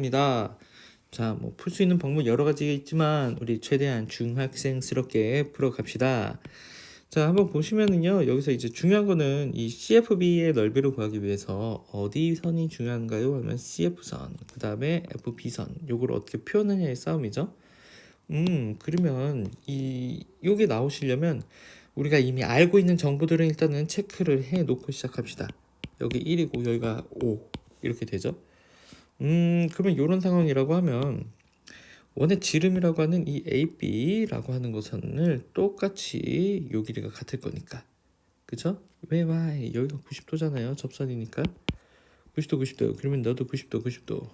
입니다. 자, 뭐 풀 수 있는 방법 여러 가지가 있지만 우리 최대한 중학생스럽게 풀어 갑시다. 자, 한번 보시면은요. 여기서 이제 중요한 거는 이 CFB의 넓이를 구하기 위해서 어디 선이 중요한가요? 하면 CF선, 그 다음에 FB선, 요걸 어떻게 표현하냐의 싸움이죠. 음, 그러면 이 요게 나오시려면 우리가 이미 알고 있는 정보들은 일단은 체크를 해 놓고 시작합시다. 여기 1이고 여기가 5 이렇게 되죠. 음, 그러면 이런 상황이라고 하면 원의 지름이라고 하는 이 AB라고 하는 것을 똑같이 요 길이가 같을 거니까. 그죠? 왜 y 여기가 90도잖아요. 접선이니까. 90도 90도. 그러면 너도 90도 90도.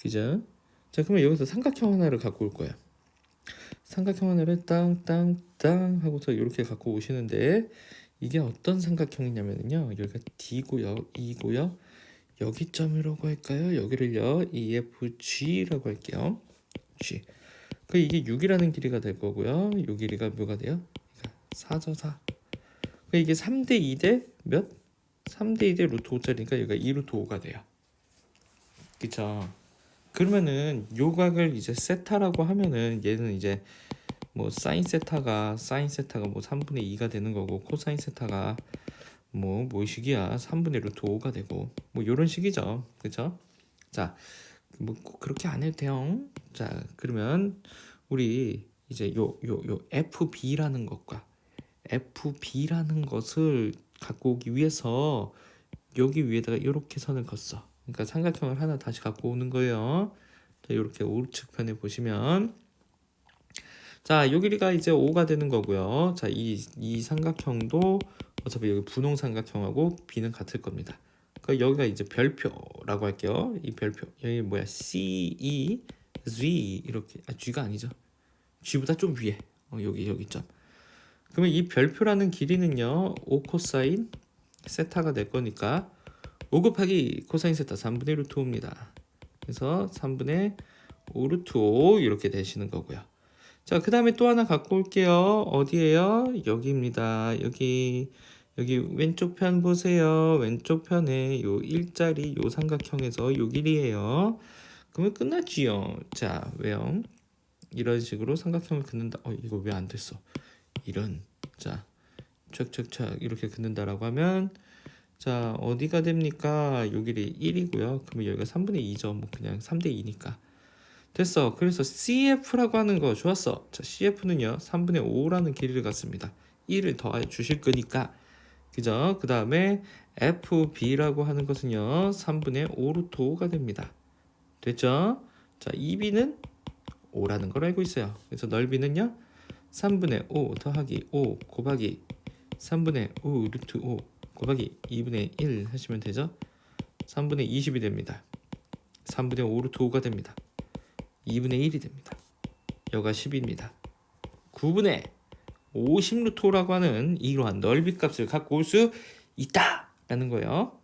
그죠? 자, 그러면 여기서 삼각형 하나를 갖고 올 거야. 삼각형 하나를 땅땅땅 하고서 이렇게 갖고 오시는데 이게 어떤 삼각형이냐면요. 여기가 D고요, E고요. 여기 점이라고 할까요? 여기를요 EFG라고 할게요. G. 그 이게 6이라는 길이가 될 거고요. 요 길이가 뭐가 돼요? 4죠 4. 그 이게 3대 2대 몇? 3대 2대 루트 5짜리니까 여기가 2 루트 5가 돼요. 그쵸? 그러면은 요 각을 이제 세타라고 하면은 얘는 이제 뭐 사인 세타가 사인 세타가 뭐 3분의 2가 되는 거고 코사인 세타가 뭐 뭐식이야. 3분의 루트 5가 되고. 뭐 이런 식이죠. 그죠 자뭐 꼭 그렇게 안 해도 돼요. 자 그러면 우리 이제 요 요 요 FB라는 것과 FB라는 것을 갖고 오기 위해서 여기 위에다가 이렇게 선을 걷어. 그러니까 삼각형을 하나 다시 갖고 오는 거예요. 자 이렇게 우측편에 보시면 자, 요 길이가 이제 5가 되는 거고요. 자, 이, 이 삼각형도 어차피 여기 분홍 삼각형하고 B는 같을 겁니다. 그 여기가 이제 별표라고 할게요. 이 별표. 여기 뭐야? C, E, Z 이렇게 아 G가 아니죠. G보다 좀 위에. 어, 여기 여기 점. 그러면 이 별표라는 길이는요. 5 코사인 세타가 될 거니까 5 곱하기 코사인 세타 3분의 루트 5입니다. 그래서 3분의 5 루트 5 이렇게 되시는 거고요. 자, 그 다음에 또 하나 갖고 올게요. 어디에요? 여기입니다. 여기, 여기 왼쪽 편 보세요. 왼쪽 편에 요 일자리 요 삼각형에서 요 길이에요. 그러면 끝났지요. 자, 왜요? 이런 식으로 삼각형을 긋는다. 어, 이거 왜 안 됐어? 이런. 자, 촥촥촥 이렇게 긋는다라고 하면 자, 어디가 됩니까? 요 길이 1이고요. 그러면 여기가 3분의 2죠. 뭐 그냥 3대 2니까. 됐어. 그래서 CF라고 하는 거 좋았어. 자, CF는요, 3분의 5라는 길이를 갖습니다. 1을 더해 주실 거니까. 그죠? 그 다음에 FB라고 하는 것은요, 3분의 5 루트 5가 됩니다. 됐죠? 자, EB는 5라는 걸 알고 있어요. 그래서 넓이는요, 3분의 5 더하기 5 곱하기 3분의 5 루트 5 곱하기 2분의 1 하시면 되죠? 3분의 20이 됩니다. 3분의 5 루트 5가 됩니다. 2분의 1이 됩니다. 여가 10입니다. 9분의 50루토라고 하는 이러한 넓이 값을 갖고 올 수 있다 라는 거예요.